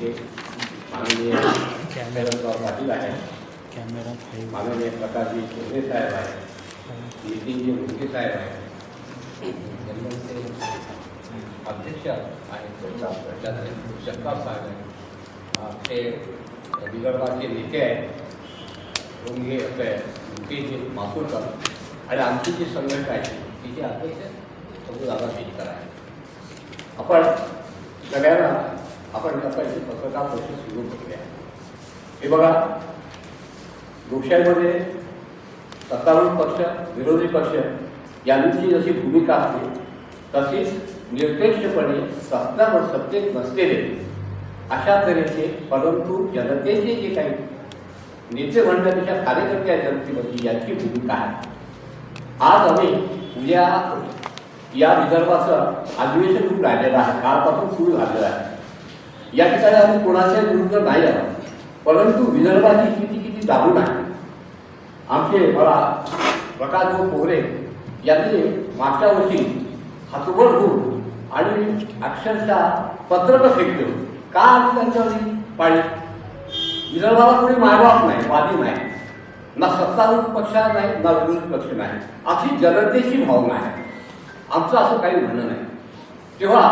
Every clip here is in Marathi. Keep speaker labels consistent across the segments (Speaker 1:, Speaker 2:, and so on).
Speaker 1: नेते माननीय शरदराव पाटील आहे
Speaker 2: कॅमेरा
Speaker 1: माननीय प्रकाशजी शिंदे साहेब आहे नितीनजी मुंडे साहेब आहे जन्मचे अध्यक्ष आहेत त्याच्यात जगताप साहेब आहेत आमचे विदर्भाचे नेते आहेत डोंगे असे मुकेशजी मासूरकर आणि आमची जी संघटना आहे तिचे अध्यक्ष प्रभुदादा शेतकर आहे आपण सगळ्यांना आपण आता इथे पत्रकार परिषद सुरू करूया. हे बघा लोकशाहीमध्ये सत्तारूढ पक्ष विरोधी पक्ष यांची जशी भूमिका असते तशीच निरपेक्षपणे सत्ता व सत्तेत नसलेले अशा तऱ्हेचे परंतु जनतेचे जे काही नेते म्हणण्यापेक्षा कार्यकर्ते आहेत जनतेमध्ये यांची भूमिका आहे. आज आम्ही उद्या या विदर्भाचं अधिवेशन खूप राहिलेलं आहे कालपासून सुरू झालेलं आहे. या ठिकाणी आम्ही कोणाच्या विरुद्ध नाही आहोत परंतु विदर्भाची स्थिती किती दाबून आहे आमचे मला प्रकाश पोहरे यांनी मागच्या वर्षी हातोबड होऊन आणि अक्षरशः पत्रकं फेकले का आम्ही त्यांच्यावरती पाळी विदर्भाला कोणी मायबाप नाही वादी नाही ना सत्तारूढ पक्ष नाही ना विरोधी पक्ष नाही. अशी जनतेची भावना आहे. आमचं असं काही म्हणणं नाही. तेव्हा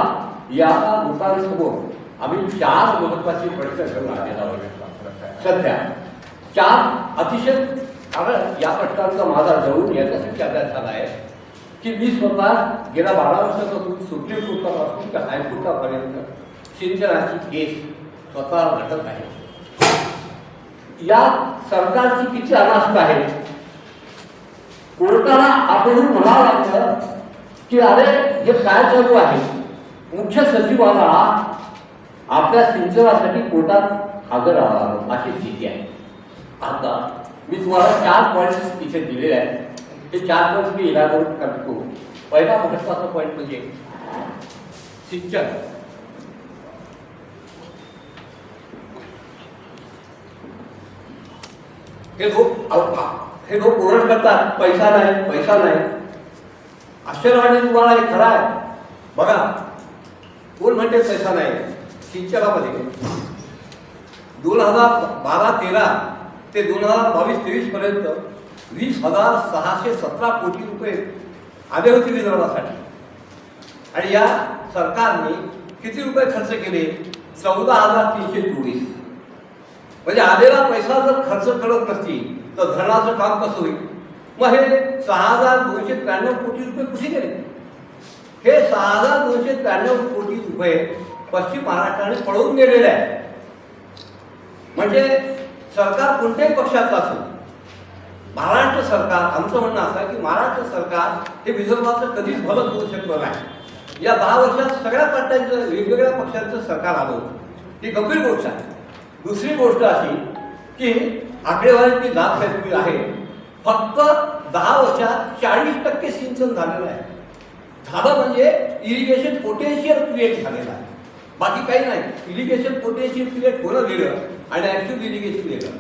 Speaker 1: या लोकांसमोर आम्ही चार महत्त्वाचे प्रश्न घेऊन आलेला सध्या चार अतिशय कारण या प्रश्नांचा माझा जवळून याच्यासाठी अभ्यास झाला आहे की मी स्वतः गेल्या बारा वर्षापासून सुप्रीम कोर्टापासून ते हायकोर्टापर्यंत सिंचनाची केस स्वतः लढत आहे. या सरकारची किती अनास्था आहे? कोर्टाला आपण म्हणावं लागतं की अरे हे काय चालू आहे? मुख्य सचिवाला आपल्या सिंचनासाठी कोर्टात हजर राहावं अशी स्थिती आहे. आता मी तुम्हाला चार पॉईंट तिथे दिलेले आहेत. ते चार पॉईंट मी इलाबोरेट करतो पहिला महत्त्वाचा पॉईंट म्हणजे सिंचन. हे लोक हे लोक ओरड करतात पैसा नाही पैसा नाही. आश्चर्य वाटते तुम्हाला हे खरं आहे. बघा कोण म्हणते पैसा नाही? सिंचनामध्ये. दोन हजार बारा तेरा ते दोन हजार बावीस तेवीस पर्यंत वीस हजार सहाशे सतरा कोटी रुपये आले होते विदर्भासाठी. आणि या सरकारने किती रुपये खर्च केले? चौदा हजार तीनशे चोवीस. म्हणजे आलेला पैसा जर खर्च करत नसतील तर धरणाचं काम कसं होईल? मग हे सहा हजार दोनशे त्र्याण्णव कोटी रुपये कुठे गेले? हे सहा हजार दोनशे त्र्याण्णव कोटी रुपये पश्चिम महाराष्ट्राने पळवून गेलेले आहे. म्हणजे सरकार कोणत्याही पक्षाचं असो महाराष्ट्र सरकार आमचं म्हणणं असं आहे की महाराष्ट्र सरकार हे विदर्भाचं कधीच भलं करू शकलं नाही. या दहा वर्षात सगळ्या पार्ट्यांचं वेगवेगळ्या पक्षांचं सरकार आलं. होतं ही गंभीर गोष्ट आहे. दुसरी गोष्ट अशी की आकडेवारीची जात घेतली आहे. फक्त दहा वर्षात चाळीस टक्के सिंचन झालेलं आहे. झालं म्हणजे इरिगेशन पोटेन्शियल क्रिएट झालेलं आहे. बाकी काही नाही. इरिगेशन पोटेन्शियल क्रिएट होणं दिलं? आणि ॲक्च्युअल इरिगेशन दिलं.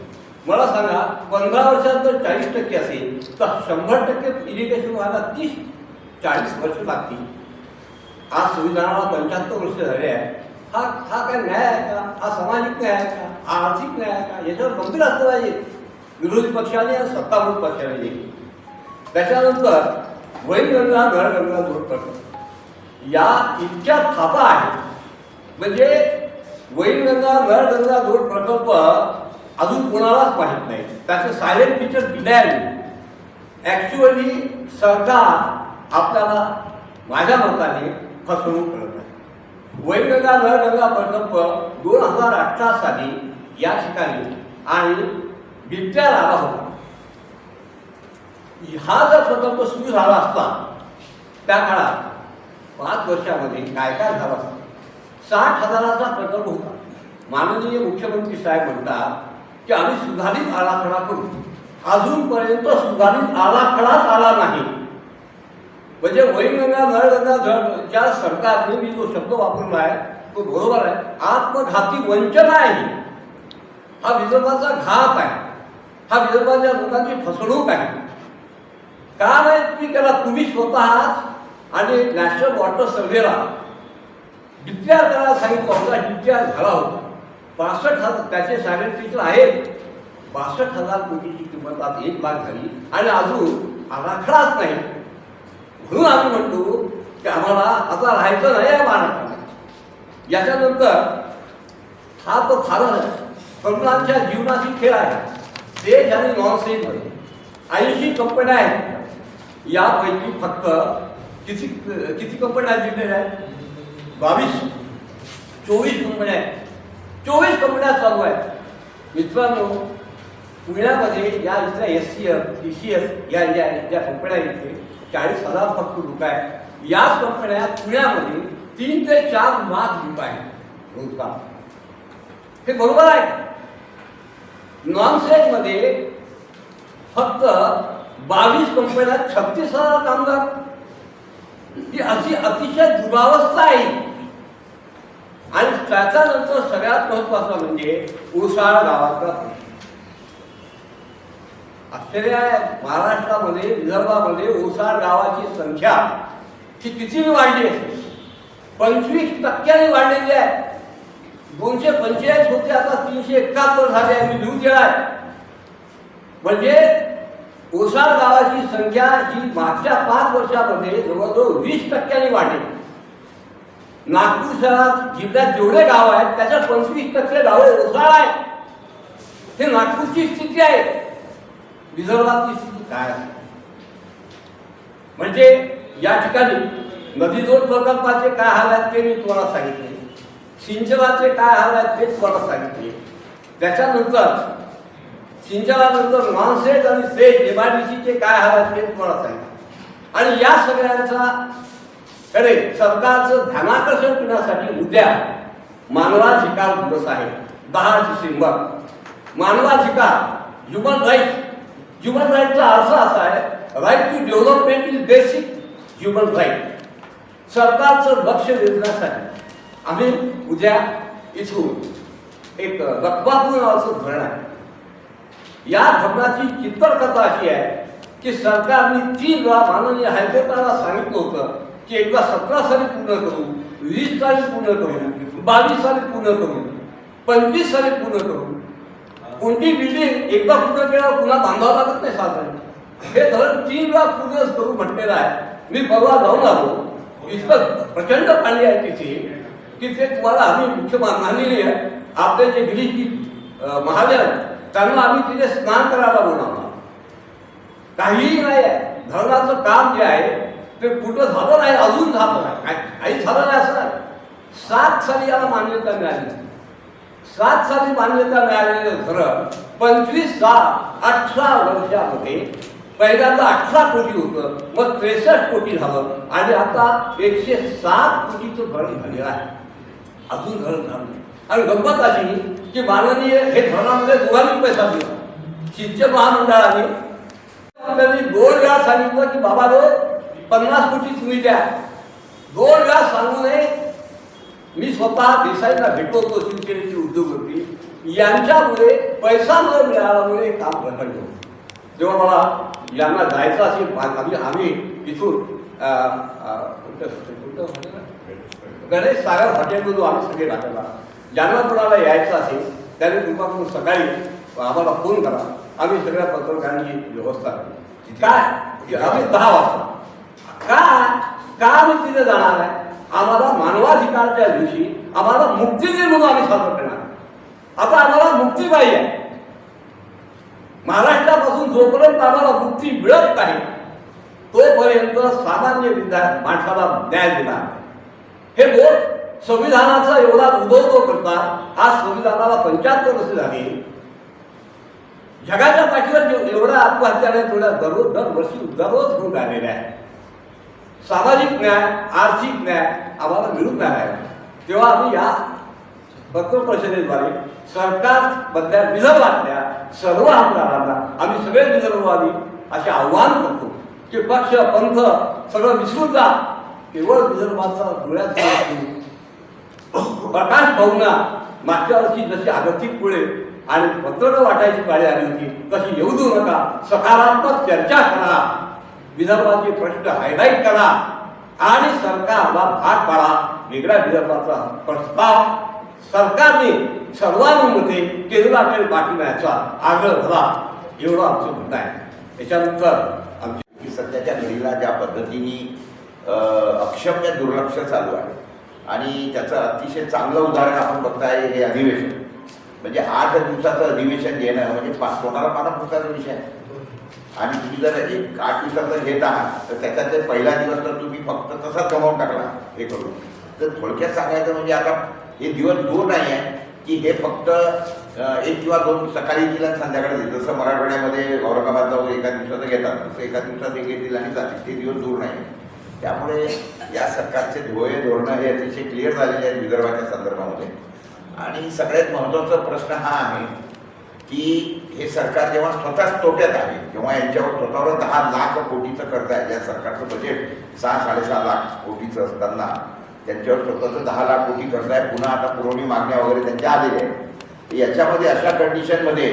Speaker 1: मला सांगा पंधरा वर्षात जर चाळीस टक्के असेल तर शंभर टक्के इरिगेशन व्हायला तीस चाळीस वर्ष लागतील. आज संविधानाला पंच्याहत्तर वर्ष झाले आहे हा हा काय न्याय आहे का? हा सामाजिक न्याय आहे का? हा आर्थिक न्याय आहे का? याच्यावर गंभीर असलं पाहिजे. विरोधी पक्षाने आणि सत्तारूढ पक्षाने देखील. त्याच्यानंतर वैगंगा घरगंगा दूर प्रकल्प या इतक्या थापा आहेत. म्हणजे वैनगंगा नळगंगा रोड प्रकल्प अजून कोणालाच माहीत नाही त्याचं सायलेंट पिक्चर दिलंय ॲक्च्युअली सरकार आपल्याला माझ्या मताने फसवणूक करत आहे. वैनगंगा नळगंगा प्रकल्प दोन हजार अठरा साली या ठिकाणी आणि बिबट्या आला होता. हा जर प्रकल्प सुरू झाला असता त्या काळात पाच वर्षामध्ये काय काय झालं असतं? साठ हजाराचा प्रकल्प होता. माननीय मुख्यमंत्री साहेब म्हणतात की आम्ही सुधारित आराखडा करू. अजूनपर्यंत सुधारित आराखडाच आला नाही. म्हणजे वैनगंगा नळगंगा जळ ज्या सरकारने मी जो शब्द वापरला आहे तो बरोबर आहे. आत्मघाती वंचना आहे हा. विदर्भाचा घात आहे. हा विदर्भाच्या लोकांची फसवणूक आहे. का नाही तुम्ही केला तुम्ही स्वतः आणि नॅशनल वॉटर सर्व्हेला डिक्लेअर करायला सांगितलं होता डिक्लेअर झाला होता. बासष्ट हजार त्याचे सायलेंट आहेत. बासष्ट हजार कोटीची किंमत आज एक लाख झाली आणि अजून आराखडाच नाही. म्हणून आम्ही म्हणतो की आम्हाला आता राहायचं नाही या महाराष्ट्रात याच्यानंतर हा तो फारच तरुणांच्या जीवनाशी खेळ आहे. स्टेज आणि नॉन स्टेजमध्ये ऐंशी कंपन्या आहेत. यापैकी फक्त किती किती कंपन्या जिंकलेल्या आहेत बावीस चोवीस कंपन्या आहेत. चोवीस कंपन्या चालू आहेत. मित्रांनो पुण्यामध्ये या इथल्या S C F T C F या ज्या ज्या कंपन्या आहेत इथे चाळीस हजार फक्त लोक आहेत. याच कंपन्या पुण्यामध्ये तीन ते चार लाख लोक आहेत. रोजगार. हे बरोबर आहे नॉनमध्ये फक्त बावीस कंपन्या छत्तीस हजार कामगार. ही अशी अतिशय दुरावस्था आहे. आणि त्याच्यानंतर सगळ्यात महत्वाचं म्हणजे उसाळ गावाचा प्रश्न. आश्चर्य महाराष्ट्रामध्ये विदर्भामध्ये ओसाड गावाची संख्या ही किती वाढली आहे पंचवीस टक्क्याने वाढलेली आहे. दोनशे पंचेचाळीस होते आता तीनशे एकाहत्तर झाले आहे मी लिहून दिला म्हणजे ओसाड गावाची संख्या ही मागच्या पाच वर्षामध्ये जवळजवळ वीस टक्क्यांनी वाढली. नागपूर शहरात जिल्ह्यात जेवढे गाव आहेत त्याच्यात पंचवीस टक्के गावं ओसाड आहेत. हे नागपूरची स्थिती आहे. विदर्भातली स्थिती काय आहे? म्हणजे या ठिकाणी नदीजोड प्रकल्पाचे काय हाल आहेत ते मी तुम्हाला सांगितले. सिंचनाचे काय हाल आहेत ते तुम्हाला सांगितले. त्याच्यानंतर सिंचनानंतर नॉन आणि सेट एमआयडीसीचे काय हाल आहेत ते तुम्हाला सांगा. आणि या सगळ्यांचा खरे सरकारचं ध्यानाकर्षण करण्यासाठी उद्या मानवाधिकार दिवस आहे. दहा डिसेंबर. मानवाधिकार ह्युमन राईट ह्युमन राईटचा अर्थ असा आहे right to development is basic human right सरकारचं लक्ष वेधण्यासाठी आम्ही उद्या इथून एक रक्वापूर नावाचं धरण आहे. या धरणाची चित्रकथा अशी आहे की सरकारने तीन वेळा माननीय हायकोर्टाला सांगितलं होतं, की एकदा सतरा साली पूर्ण करू वीस साली पूर्ण करू बावीस साली पूर्ण करू पंचवीस साली पूर्ण करू। कोणती बिल्डिंग एकदा पूर्ण केल्यावर पुन्हा बांधावं लागत नाही साधारण हे धरण तीन वेळा पूर्ण करू म्हटलेलं आहे मी परवा जाऊन आलो इतकं प्रचंड पाणी आहे तिथे की ते तुम्हाला आम्ही मुख्य आहे आपले जे गिरीजी महाजन त्यांना आम्ही तिथे स्नान करायला बोलावलं. काहीही नाही आहे. धरणाचं काम जे आहे ते कुठं झालं नाही अजून झालं नाही. काय- काही झालं नाही असं सात साली याला मान्यता मिळाली सात साली मान्यता मिळालेलं धरण पंचवीस सात अठरा वर्षामध्ये पहिल्यांदा अठरा कोटी होतं मग त्रेसष्ट कोटी झालं आणि आता एकशे सात कोटीचं धरण झालेलं आहे. अजून धरण झालं नाही. आणि गंमत अशी की माननीय हे धरणामध्ये दोघांनी पैसा दिला. सिंचन महामंडळाने त्यांनी दोन वेळा सांगितलं की बाबा रे पन्नास कोटी तुम्ही द्या. दोन वेळा सांगू नये. मी स्वतः देसाईंना भेटलो होतो शिवसेनेचे उद्योगपती. यांच्यामुळे पैसा न मिळाल्यामुळे काम रखडलं जेव्हा मला यांना जायचं असेल आम्ही आम्ही इथून गणेश सागर हॉटेलमधून आम्ही सगळे राहताना ज्यांना कोणाला यायचं असेल त्याने कृपा करून सकाळी आम्हाला फोन करा. आम्ही सगळ्या पत्रकारांची व्यवस्था करू. काय? आम्ही दहा वाजता. का? का आम्ही तिथे जाणार आहे? आम्हाला मानवाधिकारच्या दिवशी आम्हाला मुक्ती दे म्हणून आम्ही सादर करणार. आता आम्हाला मुक्ती पाहिजे. महाराष्ट्रापासून जोपर्यंत आम्हाला मुक्ती मिळत नाही तोपर्यंत सामान्य विद्या माणसाला न्याय दिला हे लोक संविधानाचा एवढा उदोदो करता आज संविधानाला पंच्याहत्तर वर्ष झाली. जगाच्या पाठीवर एवढ्या आत्महत्या तेवढ्या दररोज दरवर्षी दररोज होऊन राहिलेल्या आहे. सामाजिक न्याय आर्थिक न्याय आम्हाला मिळून नाही राहिला तेव्हा आम्ही या पत्र परिषदेद्वारे सरकारमधल्या विदर्भातल्या सर्व आमदारांना आम्ही सगळे विदर्भवादी असे आव्हान करतो की पक्ष पंथ सगळं विसरून जा. केवळ विदर्भाचा डोळ्यात प्रकाश भाऊंना मागच्या वर्षी जशी आगतिक पुढे आणि पत्रकं वाटायची पाळी आली होती तशी येऊ देऊ नका. सकारात्मक चर्चा करा. विदर्भाचे प्रश्न हायलाईट करा. आणि सरकारला भाग पाडा. वेगळ्या विदर्भाचा प्रस्ताव सरकारने सर्वानुमते केंद्राकडे पाठवण्याचा आग्रह झाला एवढं आमचं म्हणणं आहे. त्याच्यानंतर आमची
Speaker 2: सध्याच्या घडीला ज्या पद्धतीने अक्षम्य दुर्लक्ष चालू आहे. आणि त्याचं अतिशय चांगलं उदाहरण आपण बघताय हे अधिवेशन. म्हणजे आठ दिवसाचं अधिवेशन घेणं म्हणजे पा कोणाला पाना पुरताचा विषय आहे. आणि तुम्ही जर एक आठ दिवसाचं घेत आहात तर त्याच्यात ते पहिला दिवस तर तुम्ही फक्त तसाच कमावून टाकला हे करून. तर थोडक्यात सांगायचं म्हणजे आता हे दिवस दोन नाही आहे की हे फक्त एक किंवा दोन सकाळी येतील आणि संध्याकाळी येतील. जसं मराठवाड्यामध्ये औरंगाबादला जाऊन एका दिवसाचं घेतात तसं एका दिवसात एक येतील आणि जातील. ते दिवस दूर नाही त्यामुळे या सरकारचे ध्येय धोरणं हे अतिशय क्लिअर झालेले आहेत विदर्भाच्या संदर्भामध्ये. आणि सगळ्यात महत्त्वाचा प्रश्न हा आहे की हे सरकार जेव्हा स्वतःच तोट्यात आहे जेव्हा यांच्यावर स्वतःवर दहा लाख कोटीचं कर्ज आहे. या सरकारचं बजेट सहा साडेसहा लाख कोटीचं असताना त्यांच्यावर स्वतःचं दहा लाख कोटी कर्ज आहे. पुन्हा आता पुरवणी मागण्या वगैरे त्यांच्या आलेल्या आहेत. याच्यामध्ये अशा कंडिशनमध्ये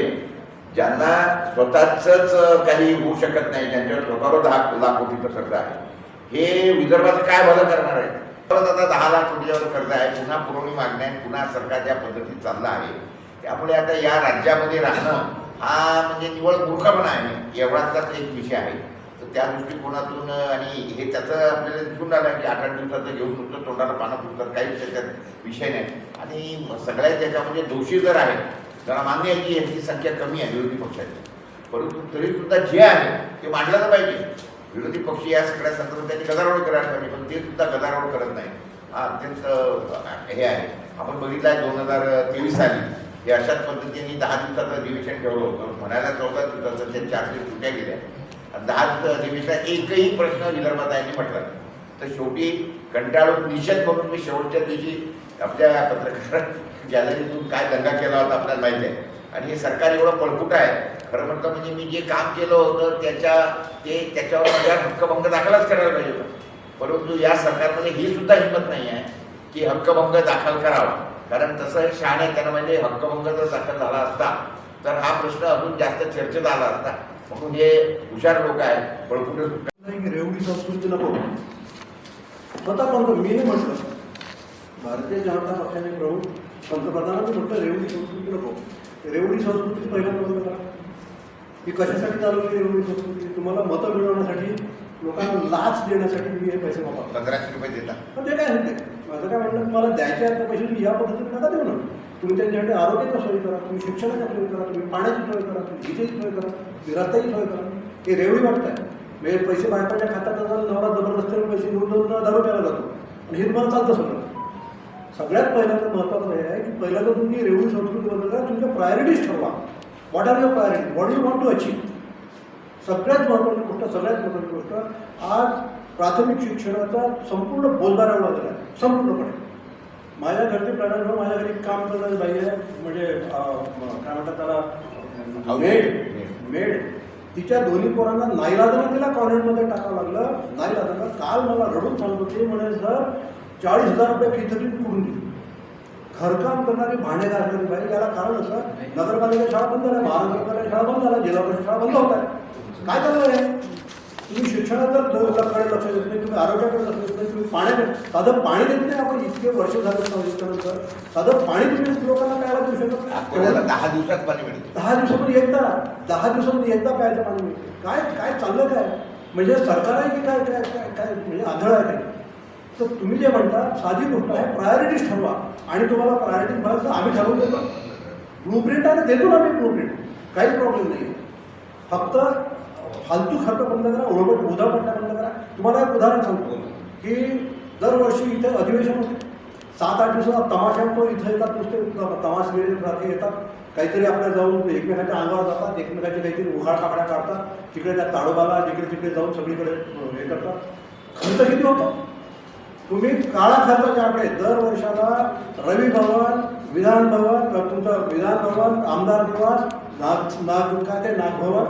Speaker 2: ज्यांना स्वतःचंच काही होऊ शकत नाही ज्यांच्यावर स्वतःवर दहा लाख कोटीचं कर्ज आहे. हे विदर्भाचं काय भलं करणार आहे? परत आता दहा लाख कोटीच्यावर कर्ज आहे पुन्हा पुरवणी मागण्या पुन्हा सरकार ज्या पद्धतीत चाललं आहे त्यामुळे आता या राज्यामध्ये राहणं हा म्हणजे निवळ मूर्खपणा आहे. एवढाच एक विषय आहे. तर त्या दृष्टिकोनातून आणि हे त्याचं आपल्याला दिसून आलं की आठ आठ दिवसाचं घेऊन नुसतं तोंडाला पानं फुटतात काहीच त्याच्यात विषय नाही. आणि सगळ्यात त्याच्यामध्ये दोषी जर आहे त्याला मान्य आहे की यांची संख्या कमी आहे विरोधी पक्षाची. परंतु तरीसुद्धा जे आहे ते मांडलं पाहिजे. विरोधी पक्ष या सगळ्या संदर्भात त्यांनी गदारोळ करायला पाहिजे पण ते सुद्धा गदारोळ करत नाही. हा अत्यंत हे आहे. आपण बघितलं आहे दोन हजार तेवीस साली हे अशाच पद्धतीने दहा दिवसाचं अधिवेशन ठेवलं होतं. म्हणायला चौदा दिवसाचं ते चार दिवस गेल्या. आणि दहा दिवस अधिवेशन एकही प्रश्न विदर्भात आहे म्हटलं. तर शेवटी कंटाळून निषेध म्हणून मी शेवटच्या दिवशी आपल्या पत्रकार गॅलरीतून काय दंगा केला होता आपल्याला माहिती आहे. आणि हे सरकार एवढं पळपुट आहे खरं म्हणता म्हणजे मी जे काम केलं होतं त्याच्या ते त्याच्यावर माझ्या हक्कभंग दाखलच करायला पाहिजे होता. परंतु या सरकारमध्ये ही सुद्धा हिंमत नाही आहे की हक्कभंग दाखल करावा. कारण तसं शहाण आहे त्यांना म्हणजे हक्कभंग जर दाखल झाला असता तर हा प्रश्न अजून जास्त चर्चेत आला असता. म्हणून हे हुशार लोक आहेत
Speaker 3: बळकुटे रेवडी संस्कृती नको. स्वतः म्हणतो मी नाही म्हटलं. भारतीय जनता पक्षाने प्रमुख पंतप्रधानांनी म्हटलं रेवडी संस्कृती नको. रेवडी संस्कृती पहिल्यांदा बंद ही कशासाठी चालू केली रेवडी संस्कृती तुम्हाला मतं मिळवण्यासाठी लोकांना लाच देण्यासाठी मी हे पैसे वापरतो.
Speaker 2: पंधराशे रुपये देतात
Speaker 3: पण ते काय म्हणते माझं काय म्हणणं तुम्हाला द्यायचे आहेत पैसे तुम्ही या पद्धतीने नका देऊ ना. तुम्ही त्यांच्यासाठी आरोग्याच्या सोयी करा तुम्ही शिक्षणाच्या सोयी करा तुम्ही पाण्याची सोय करा तुम्ही विजेची सोय करा तुम्ही रस्त्याची सोय करा. हे रेवडी वाटतंय. म्हणजे पैसे बायकाच्या खात्यात जातात नवरा जबरदस्तीने पैसे घेऊन जाऊन दारू प्यायला जातो. आणि हे तुम्हाला चालतं सगळं. सगळ्यात पहिल्यांदा महत्त्वाचं हे आहे की पहिल्यांदा तुम्ही रेवडी संस्कृती बदल तुमच्या प्रायोरिटीज ठरवा. What are your priority what you want to achieve सगळ्यात महत्त्वाची गोष्ट सगळ्यात महत्त्वाची गोष्ट आज प्राथमिक शिक्षणाचा संपूर्ण बोलबारा वाजला आहे संपूर्णपणे. माझ्या घरचे प्राण्यांवर माझ्या घरी काम करणारी बाई आहे. म्हणजे काय म्हणतात त्याला? मेड. मेड. तिच्या दोन्ही पोरांना नाईलाजानं तिला कॉन्व्हेंटमध्ये टाकावं लागलं. नाईलाजानं काल मला रडून सांगत होते म्हणे सर चाळीस हजार रुपये फी तरी उडून दिली घरकाम करणारी भांडे घालणारी बाई याला कारण असं नगरपालिका शाळा बंद झाल्या महानगरपालिका शाळा बंद झाल्या जिल्हा परिषद शाळा बंद होत आहे. काय चालू आहे? तुम्ही शिक्षणात जर कडे लक्ष देत नाही तुम्ही आरोग्याकडे लक्ष देत नाही तुम्ही पाण्याकडे साधं पाणी देत नाही आपण. इतके वर्ष झाले संविधानानंतर साधं पाणी तुम्ही लोकांना प्यायला देऊ शकत नाही.
Speaker 2: दहा दिवसात पाणी मिळते.
Speaker 3: दहा दिवसामध्ये एकदा दहा दिवसामध्ये एकदा प्यायचं पाणी मिळते. काय काय चाललं काय? म्हणजे सरकार आहे की काय काय काय काय म्हणजे आंधळ आहे. काय तर तुम्ही जे म्हणता साधी गोष्ट आहे प्रायोरिटीज ठरवा. आणि तुम्हाला प्रायोरिटी बघायचं आम्ही ठरवून देतो. ब्लूप्रिंट आणि ना देतो ना आम्ही ब्लूप्रिंट काहीच काही प्रॉब्लेम नाही. फक्त फालतू खर्च बंद करा उडवट पडणं बंद करा तुम्हाला एक उदाहरण सांगतो. की दरवर्षी इथे अधिवेशन होते. सात आठ दिवसात तमाशा तो इथं येतात नुसते तमाशगिरी येतात. काहीतरी आपल्या जाऊन एकमेकांच्या अंगावर जातात एकमेकांचे काहीतरी उघाड काकड्या काढतात. तिकडे त्या ताडोबाला जिकडे तिकडे जाऊन सगळीकडे हे करतात. खर्च किती होतो? तुम्ही काळा खर्चाच्याकडे दर वर्षाला रवी भवन विधान भवन तुमचं विधान भवन आमदार निवास नाग नाग काय ते नागभवन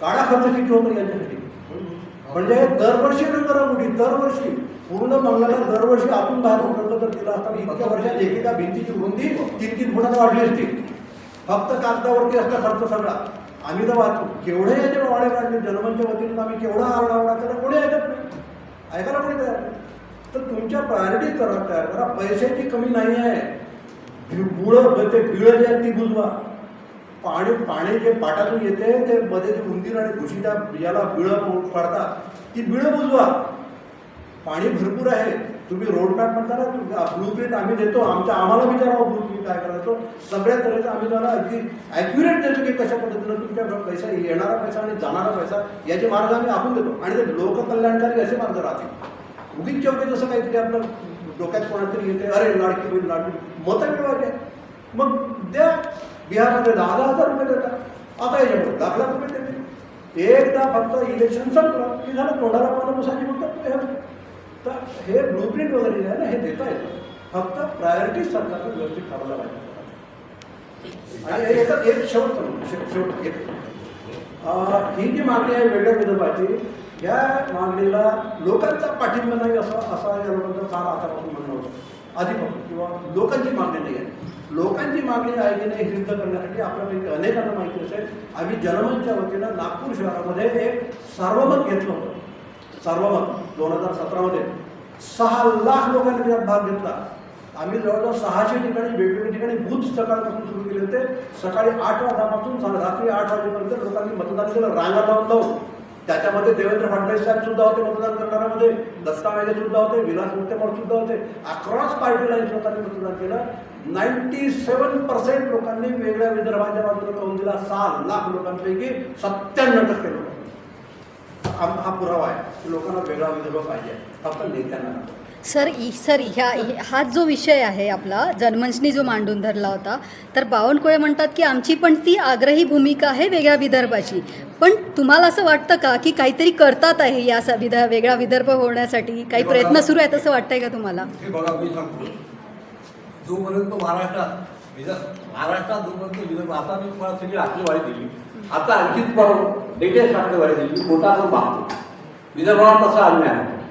Speaker 3: काळा खर्च किती होतो यांच्यासाठी? म्हणजे दरवर्षी मुली दरवर्षी पूर्ण बंगल्याला दरवर्षी आतून बाहेर उघडलं तर दिला असताना इतक्या वर्षात एकेका भिंतीची रुंदी तीन तीन फुटात वाढली असती. फक्त कागदावरती असता खर्च सगळा. आम्ही तर वाचू. केवढे याच्यावर वाढे काढले? जनमनच्या वतीनं आम्ही केवढा आरडाओरडा केला? कोणी ऐकत नाही. ऐकायला कोणी तयार नाही? तर तुमच्या प्रायोरिटी करा तयार करा पैशाची कमी नाही आहे. मुळं ते पिळं जे आहेत ती बुजवा. पाणी पाणी जे पाटातून येते ते मध्ये जे उंदीर आणि घुशीच्या याला बिळं पडतात ती बिळं बुजवा. पाणी भरपूर आहे. तुम्ही रोड मॅप म्हणता ना ब्लू प्रिंट आम्ही देतो. आमच्या आम्हाला विचारावं ब्लू प्रिंट काय करायचो. सगळ्या तऱ्हेचं आम्ही तुम्हाला अगदी ॲक्युरेट देतो की कशा पद्धतीनं तुमच्या पैसा येणारा पैसा आणि जाणारा पैसा याचे मार्ग आम्ही आपण देतो. आणि ते लोककल्याणकारी असे मार्ग राहतील. उगीच चौकी जसं काहीतरी आपलं डोक्यात कोणातरी येते अरे लाडकी बहीण लाडकी मतं मिळवायचे मग द्या बिहारमध्ये दहा दहा हज़ार रुपये देतात आता याच्यामुळे लाख लाख रुपये देते। एकदा फक्त इलेक्शन संपलं की झालं तोंडाला पानं फक्त हे। तर हे ब्लूप्रिंट वगैरे आहे ना, हे देता येतं फक्त प्रायोरिटी सरकारनं व्यवस्थित ठरवलं पाहिजे एक शेवट शेवट एक। ही जी मागणी आहे वेगळ्या विदर्भाची या मागणीला लोकांचा पाठिंबा नाही असं असा या लोकांचं फार आतापासून म्हणणं होतं. आधीपासून किंवा लोकांची मागणी नाही आहे. लोकांची मागणी आहे की नाही सिद्ध करण्यासाठी आपल्यापैकी अनेकांना माहिती असेल. आम्ही जनमतच्या वतीनं नागपूर शहरामध्ये एक सार्वमत घेतलं होतं. सार्वमत दोन हजार सतरामध्ये. सहा लाख लोकांनी त्यात भाग घेतला. आम्ही जवळजवळ सहाशे ठिकाणी वेगवेगळ्या ठिकाणी बूथ सकाळपासून सुरू केले होते. सकाळी आठ वाजतापासून रात्री आठ वाजेपर्यंत लोकांनी मतदान केलं. रांगा लावून लावून. त्याच्यामध्ये देवेंद्र फडणवीस साहेब सुद्धा होते मतदान करणाऱ्यामध्ये म्हणजे दत्ता सुद्धा होते विलास मुत्तेमठ सुद्धा होते. अक्रॉस पार्टी लाईन्स लोकांनी मतदान केलं. नाईन्टी सेवन पर्सेंट लोकांनी वेगळ्या विदर्भाच्या बाजूला करून दिला. सहा लाख लोकांपैकी सत्त्याण्णव टक्के लोक. हा हा पुरावा आहे. की लोकांना वेगळा विदर्भ पाहिजे. फक्त नेत्यांना
Speaker 4: सर इ- सर ह्या हा जो विषय आहे आपला जनमंचनी जो मांडून धरला होता तर बावनकुळे म्हणतात की आमची पण ती आग्रही भूमिका आहे वेगळ्या विदर्भाची. पण तुम्हाला असं वाटतं का की काहीतरी करतात आहे या विद वेगळा विदर्भ होण्यासाठी? काही प्रयत्न सुरू आहेत असं वाटतंय का तुम्हाला?
Speaker 1: हे जोपर्यंत महाराष्ट्रात महाराष्ट्रात जोपर्यंत विदर्भ आता मी तुम्हाला सगळी आकडेवारी दिली. आता आणखीच परत लेटेस्ट आकडेवारी दिली कोटाचं पाहतो. विदर्भावर कसा अन्याय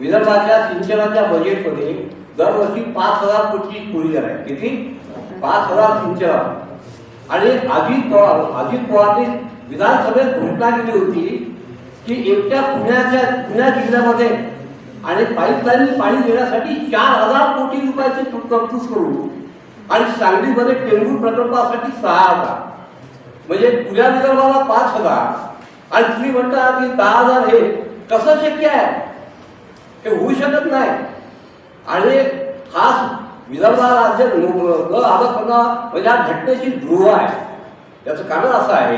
Speaker 1: विदर्भातल्या विदर्भाच्या सिंचनाच्या बजेटमध्ये दरवर्षी पाच हजार कोटी कोळी आहे किती? पाच हजार सिंचन. आणि अजित पवार अजित पवारने विधानसभेत घोषणा केली होती की एकट्या पुण्याच्या पुण्या जिल्ह्यामध्ये आणि पाईपलाईन पाणी देण्यासाठी चार हजार कोटी रुपयाची तरतूद करू आणि सांगलीमध्ये टेंभूर प्रकल्पासाठी सहा हजार. म्हणजे पुण्या विदर्भाला पाच हजार. आणि तुम्ही म्हणता की दहा हजार हे कसं शक्य आहे? हे होऊ शकत नाही. आणि हा विदर्भाला राज्य न न म्हणजे हा घटनेची ध्रुव आहे. याचं कारण असं आहे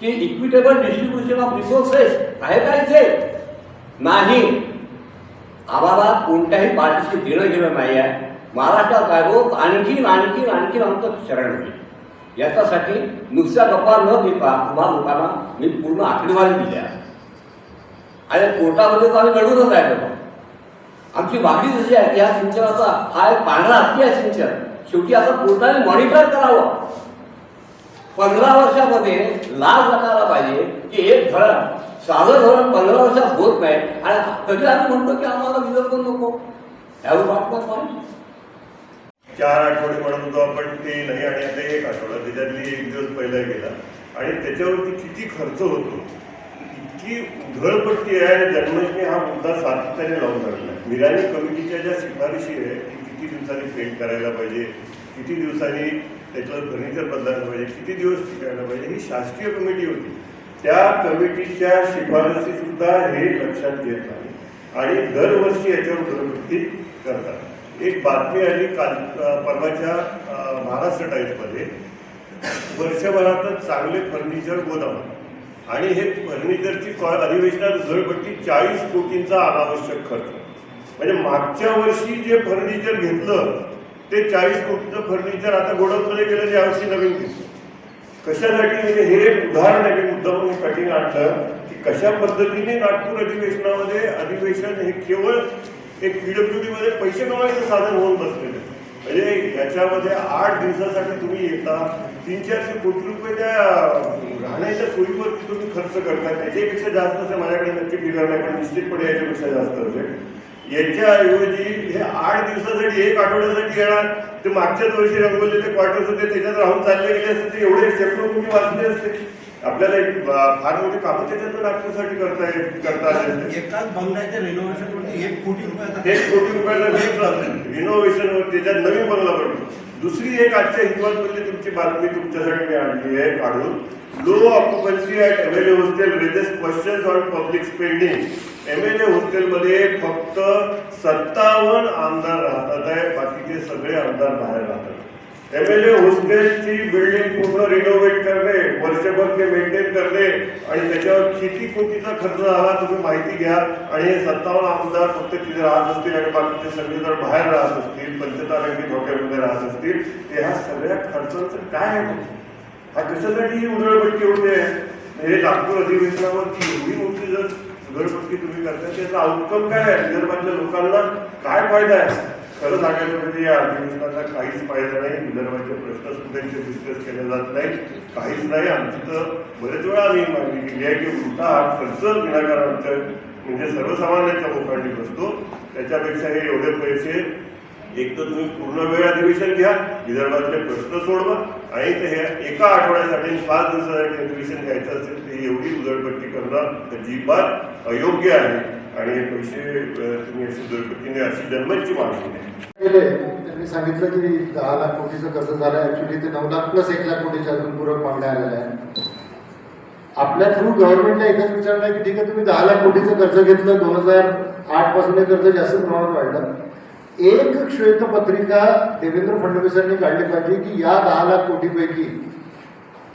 Speaker 1: की इक्विटेबल डिस्ट्रीब्युशन ऑफ रिसोर्सेस आहे का इथे? नाही. आम्हाला कोणत्याही पार्टीशी देणं घेणं नाही आहे. महाराष्ट्रात राहिलो आणखीन आणखीन आणखीन आमचं शरण होईल. याच्यासाठी नुसत्या गप्पा न देता तुम्हा लोकांना मी पूर्ण आकडेवारी दिली आहे. आणि कोर्टामध्ये तर आम्ही लढूनच आहे बाबा आमची मागणी जशी आहे या सिंचनाचा हा एक पांढरा हत्ती आहे सिंचन. शेवटी आता कोर्टाने मॉनिटर करावं. पंधरा वर्षामध्ये लाभ जाणारा पाहिजे की एक धरण साधं धरण पंधरा वर्षात होत नाही. आणि कधी आम्ही म्हणतो की आम्हाला विदर्भ नको? यावर वाटत नाही.
Speaker 5: चार आठवडे म्हणत होतो आपण ते नाही आणि आता एक आठवडा त्याच्यातली एक दिवस पहिला गेला. आणि त्याच्यावरती किती खर्च होतो. इतकी उधळपट्टी आहे आणि जन्मजनी हा मुद्दा सातत्याने लावून धरला. आहे मिरानी कमिटीच्या ज्या शिफारशी आहे की किती दिवसांनी पेंट करायला पाहिजे किती दिवसांनी त्याच्यावर फर्निचर बदलायला पाहिजे किती दिवस टिकायला पाहिजे ही शासकीय कमिटी होती. त्या कमिटीच्या शिफारसी सुद्धा हे लक्षात घेत नाही. आणि दरवर्षी याच्यावर उधळपट्टी करतात. एक बातमी आली काल परवाच्या महाराष्ट्र टाईम्समध्ये. वर्षभरातच चांगले फर्निचर गोदाम. आणि हे फर्निचरची अधिवेशनात उधळपट्टी चाळीस कोटींचा अनावश्यक खर्च. म्हणजे मागच्या वर्षी जे फर्निचर घेतलं ते चाळीस कोटीचं फर्निचर आता गोडाऊनमध्ये गेलं यावर्षी नवीन घेतलं. कशासाठी? म्हणजे हे एक उदाहरण आहे मी मुद्दाम कठीण आणलं की कशा पद्धतीने नागपूर अधिवेशनामध्ये अधिवेशन हे केवळ एक पीडब्ल्यूडी मध्ये पैसे कमावायचं साधन होऊन बसलेलं म्हणजे याच्यामध्ये आठ दिवसासाठी तुम्ही येता तीन चारशे कोटी रुपये त्या राहण्याच्या सोयीवरती तुम्ही खर्च करताय. त्याच्यापेक्षा जास्त असेल माझ्याकडे नक्की फिगर नाही पण निश्चितपणे याच्यापेक्षा जास्त असेल. याच्याऐवजी हे आठ दिवसासाठी एक आठवड्यासाठी येणार ते मागच्याच वर्षी रंगवलेले क्वार्टर्स होते त्याच्यात राहून चालले गेले असते ते एवढे शेकडो कोटी वाचले असते. आपल्याला एक फार मोठी कामं त्याच्यात नागपूरसाठी करता येत करता आले
Speaker 3: एकाच बंगल्याच्या रेनोव्हेशन वरती एक कोटी रुपयाचा
Speaker 5: एक कोटी रुपयाला रिनोव्हेशन वर त्याच्यात नवीन बंगला बनतो दुसरी एक आजच्या हिंदुत्वातली म्हणजे तुमची बातमी तुमच्यासाठी मी आणली आहे काढून. Low occupancy at M L A hostel raises questions on public spending M L A हॉस्टेलमध्ये फक्त सत्तावन्न आमदार राहतात आहे. बाकीचे सगळे आमदार बाहेर राहतात. एमएलए एल बिल्डिंग पूर्ण रिनोव्हेट करणे वर्षभर ते मेंटेन करणे आणि त्याच्यावर किती कोटीचा खर्च झाला तुम्ही माहिती घ्या. आणि हे सत्तावन्न आमदार फक्त तिथे राहत असतील आणि बाकीचे सगळे जर बाहेर राहत असतील पंचतारांकित हॉटेलमध्ये राहत असतील ते ह्या सगळ्या खर्चाचं काय आहे हा कशासाठी ही उधळपट्टी होते? म्हणजे हे नागपूर अधिवेशनावरती एवढी मोठी जर उधळपट्टी तुम्ही करता त्याचा आउटकम काय आहे? विदर्भातल्या लोकांना काय फायदा आहे? खरं सांगायचं म्हणजे या अधिवेशनाचा काहीच फायदा नाही. विदर्भाचे प्रश्न सुद्धा इथे डिस्कस केले जात नाही काहीच नाही. आमची तर बरेच वेळा आम्ही मागणी केली आहे की उलटा हा खर्च विनाकारांचा म्हणजे सर्वसामान्यांच्या लोकांनी बसतो. त्याच्यापेक्षा हे एवढे पैसे एक तर तुम्ही पूर्ण वेळ अधिवेशन घ्या विदर्भातले प्रश्न सोडवा आणि ते हे एका आठवड्यासाठी पाच दिवसासाठी अधिवेशन घ्यायचं असेल ते एवढी उधळपट्टी करणं अजिबात अयोग्य आहे. आणि हे पैसे तुम्ही अशी अशी जन्माची मागणी
Speaker 6: त्यांनी सांगितलं की दहा लाख कोटीचं कर्ज झालं. ऍक्च्युली ते नऊ लाख प्लस एक लाख कोटीच्या अजून पूरक मागण्या आलेल्या आहेत. आपल्या थ्रू गव्हर्नमेंटला एकच विचारलं आहे की ठीक आहे तुम्ही दहा लाख कोटीचं कर्ज घेतलं. दोन हजार आठपासून हे कर्ज जास्त प्रमाणात वाढलं. एक श्वेतपत्रिका देवेंद्र फडणवीसांनी काढली पाहिजे की या दहा लाख कोटीपैकी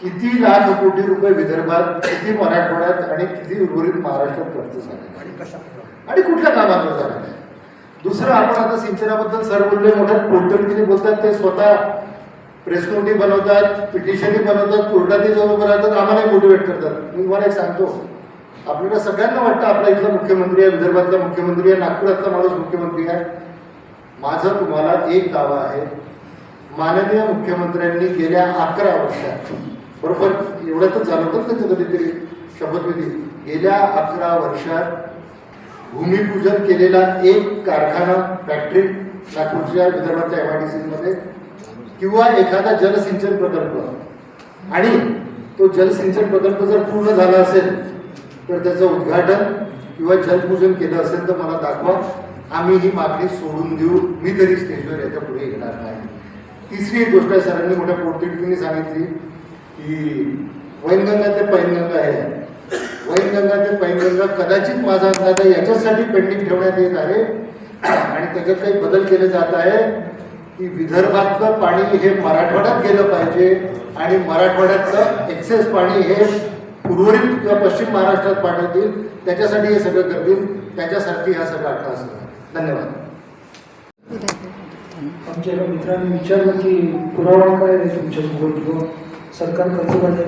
Speaker 6: किती लाख कोटी रुपये विदर्भात किती मराठवाड्यात आणि किती उर्वरित महाराष्ट्रात खर्च झाले.
Speaker 7: कशा?
Speaker 6: आणि कुठल्या कामावर चालत आहे दुसरं आपण आता सिंचनाबद्दल सर बोलले मोठ्या पोर्टलगिरी बोलतात ते स्वतः प्रेस नोटी बनवतात पिटिशनही बनवतात कोर्टातही जाऊन उभं राहतात आम्हालाही मोटिवेट करतात. मी तुम्हाला एक सांगतो आपल्याला सगळ्यांना वाटतं आपला इथला मुख्यमंत्री आहे विदर्भातला मुख्यमंत्री आहे नागपुरातला माणूस मुख्यमंत्री आहे. माझं तुम्हाला एक दावा आहे माननीय मुख्यमंत्र्यांनी गेल्या अकरा वर्षात बरोबर एवढं तर होतं त्यांचं कधीतरी शपथविधी गेल्या अकरा वर्षात भूमिपूजन केलेला एक कारखाना फॅक्टरी नागपूरच्या विदर्भातल्या एम आय डी सीमध्ये किंवा एखादा जलसिंचन प्रकल्प. आणि तो जलसिंचन प्रकल्प जर पूर्ण झाला असेल तर त्याचं उद्घाटन किंवा जलपूजन केलं असेल तर मला दाखवा. आम्ही ही मागणी सोडून देऊ. मी तरी स्टेजवर याच्यापुढे येणार नाही. तिसरी एक गोष्ट आहे सरांनी मोठ्या पोटतिडकीने सांगितली की वैनगंगा ते पैनगंगा आहे. वैनगंगा ते पैनगंगा कदाचित माझा अंदाज आहे याच्यासाठी पेंडिंग ठेवण्यात येत आहे. आणि त्याच्यात काही बदल केले जात आहे की विदर्भातलं पाणी हे मराठवाड्यात गेलं पाहिजे आणि मराठवाड्यातलं एक्सेस पाणी हे उर्वरित किंवा पश्चिम महाराष्ट्रात पाठवतील. त्याच्यासाठी हे सगळं करतील. त्याच्यासाठी हा सगळा अट्टास असतो धन्यवाद.
Speaker 7: आमच्या एका मित्राने विचारलं की पुरावा काय आहे तुमच्या सरकार कर्ज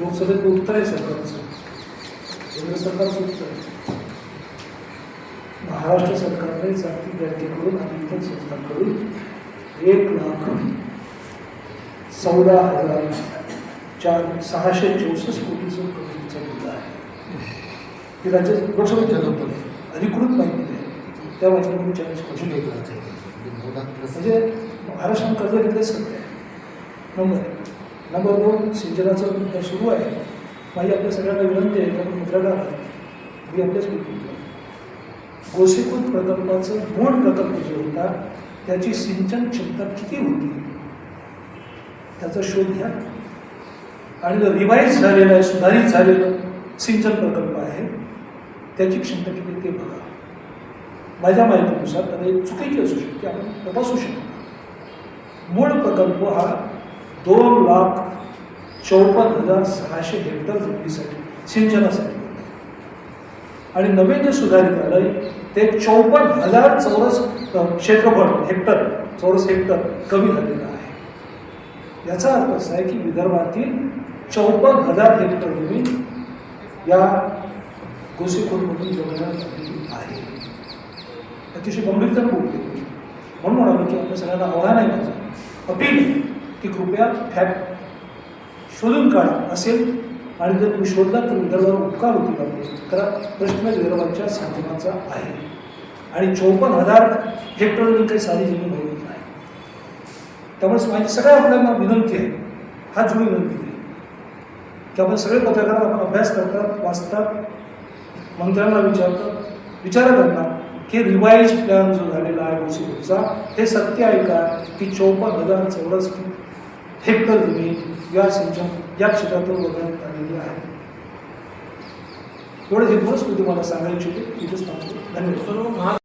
Speaker 7: लोकसभेत उत्तर आहे सरकारचं. केंद्र सरकारचं उत्तर आहे महाराष्ट्र सरकारने जागतिक बँकेकडून आणि इतर संस्थांकडून एक लाख चौदा हजार चार सहाशे चौसष्ट कोटीचं कर्ज दिलं आहे. हे राज्य लोकसभेत आहे अधिकृत माहिती आहे. त्या माहितीमध्ये चॅलेंज करू म्हणजे महाराष्ट्राने कर्ज घेतले सगळे. नंबर एक. नंबर दोन सिंचनाचं मुद्दा सुरू आहे. माझी आपल्या सगळ्यांना विनंती आहे त्यामुळे आपण मी आपल्याच बोलतो गोसेखुर्द प्रकल्पाचं मूळ प्रकल्प जो होता त्याची सिंचन क्षमता किती होती? त्याचा शोध घ्या. आणि जो रिवाईज झालेला आहे सुधारित झालेलं सिंचन प्रकल्प आहे त्याची क्षमता किती ते बघा. माझ्या माहितीनुसार त्याला एक चुकीची असू शकते आपण तपासू शकतो. मूळ प्रकल्प हा दोन लाख चौपन्न हजार सहाशे हेक्टर जमिनीसाठी सिंचनासाठी. आणि नवीन जे सुधारित आलंय ते चौपन्न हजार चौरस क्षेत्रफळ हेक्टर चौरस हेक्टर कमी झालेलं आहे. याचा अर्थ असा आहे की विदर्भातील चौपन्न हजार हेक्टर जमीन या गोसेखोरमधून जोडण्यात आलेली आहे. अतिशय गंभीरता बोलते म्हणून म्हणालो की आपल्या सगळ्यांना आव्हान आहे माझं. अपील की कृपया फॅक्ट शोधून काढा असेल आणि जर तुम्ही शोधला तर विदर्भावर उपकार होती आपले. कारण प्रश्न विदर्भाच्या साधनाचा आहे. आणि चौपन्न हजार हेक्टर काही साधी जमीन होत नाही. त्यामुळे माझी सगळ्या आपल्याला विनंती आहे. हा जुळी विनंती आहे. की आपण सगळे पत्रकार आपण अभ्यास करतात वाचतात मंत्र्यांना विचारतात विचारत त्यांना की रिवाईज प्लॅन जो झालेला आहे मुसिबतचा हे सत्य आहे का की चौपन्न हजार चौरस हेक्टर जमीन या सिंचन या क्षेत्रातून वगळण्यात आलेली आहे. एवढं हे बस मी तुम्हाला सांगायची होती. इथेच थांबतो. धन्यवाद.